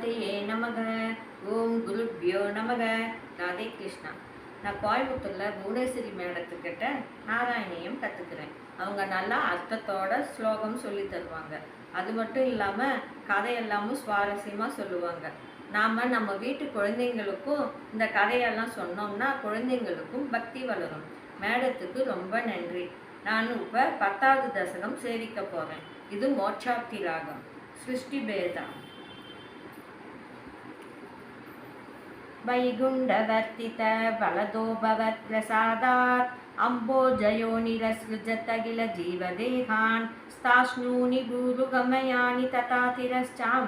கணபதியே நமக. ஓம் குருப்யோ நமக. ராதே கிருஷ்ணா. நான் கோயம்புத்தூரில் புவனேஸ்வரி மேடத்துக்கிட்ட நாராயணியம் கற்றுக்கிறேன் அவங்க நல்லா அர்த்தத்தோட ஸ்லோகம் சொல்லி தருவாங்க. அது மட்டும் இல்லாமல் கதையெல்லாமும் சுவாரஸ்யமாக சொல்லுவாங்க. நாம் நம்ம வீட்டு குழந்தைங்களுக்கும் இந்த கதையெல்லாம் சொன்னோம்னா குழந்தைங்களுக்கும் பக்தி வளரும். மேடத்துக்கு ரொம்ப நன்றி. நான் இப்போ பத்தாவது தசகம் சேவிக்க போகிறேன் இது மோட்சாப்தி ராகம். சிருஷ்டி பேதா. वैगुण्डवर्तित बलदो भवत्प्रसादात् अम्बोजयो निरसृजतगिलजीवदेहान् स्ताश्नूनि भूरुगमयानि तथा तिरश्चां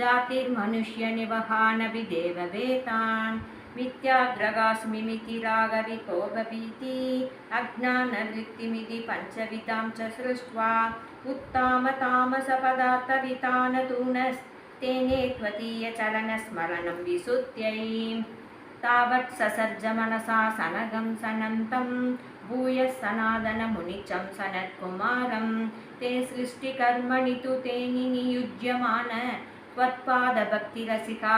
जातिर्मनुष्यनिवहानपि देववेतान् मिथ्याग्रगास्मिमिति रागविकोपभीति अज्ञानवृत्तिमिति पञ्चविधां च सृष्ट्वा उत्तामतामसपदार्थवितानतूनस्तेने त्वदीयचरणस्मरणं विशुद्ध्यै तावत् ससर्ज मनसा सनगं सनन्तं भूयः सनातनमुनिचं सनत्कुमारं। ते सृष्टिकर्मणि तु ते नियुज्यमान त्वत्पादभक्तिरसिका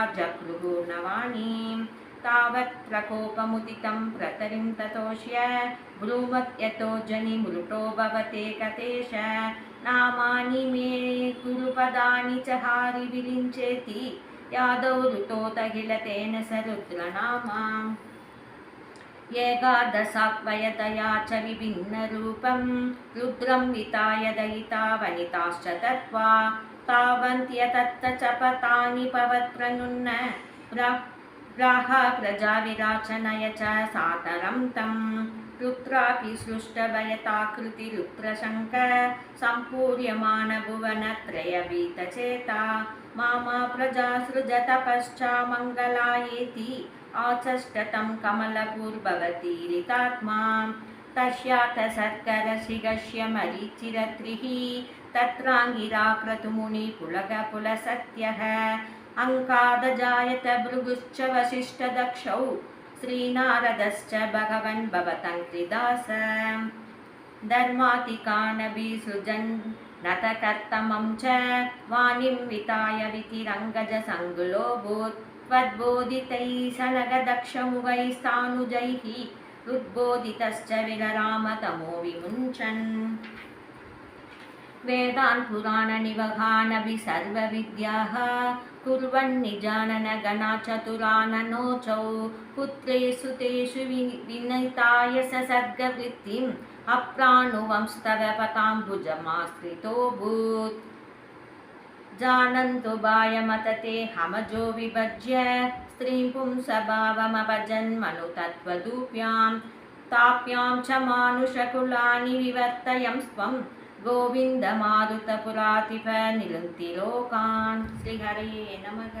नवानीं तावत् प्रकोपमुदितं प्रतरिं ततोष्य ब्रूवत् यतो जनिमृतो भवते कतेश। नामानि పదాని మే గురుపదాని చ హారి విలించేతి. యాదౌరుతో తగిలతేన సరుద్రనామా. ఏకాదశాత్మయతయా చ విభిన్నరూపం రుద్రం వితాయ దయితా వనితాశ్చ తత్వా. తావంత్యతత్త చ పతాని పవత్రనున్న ग्राह प्रजाविराचनय च सातरं तं। रुद्रापि सृष्टभयताकृतिरुद्रशङ्क सम्पूर्यमानभुवनत्रयवीतचेता मामा प्रजा सृजतपश्चा मङ्गलायेति आचष्टतं कमलपूर्भवतीरितात्मा। तस्याथ सर्करशिगस्य मरीचिरत्रिः। तत्राङ्गिरा क्रतुमुनि पुलगपुलसत्यः अङ्कादजायत भृगुश्च वसिष्ठदक्षौ श्रीनारदश्च भगवन् भवतङ्क्रिदास धर्मातिकानभिसृजन् नतकर्तमं च वाणिं विताय वितिरङ्गजसङ्गुलोऽभूत् त्वद्बोधितैः सनगदक्षमुगैस्तानुजैः हृद्बोधितश्च विररामतमो विमुञ्चन् वेदान् पुराणनिवहानभि सर्वविद्याः कुर्वन्निजाननगणाचतुराननोचौ पुत्रेषु तेषु वि विनिताय स सर्गवृत्तिम् अप्राणुवंस्तव पताम्बुजमाश्रितोऽभूत्। जानन्तु बायमतते हमजो विभज्य स्त्रीं पुंसभावमभजन्मनुतत्त्वदूप्यां ताप्यां च मानुषकुलानि विवर्तयं स्वं गोविन्दमारुतपुरातिप निलुन्ति लोकान् श्रीहरये नमः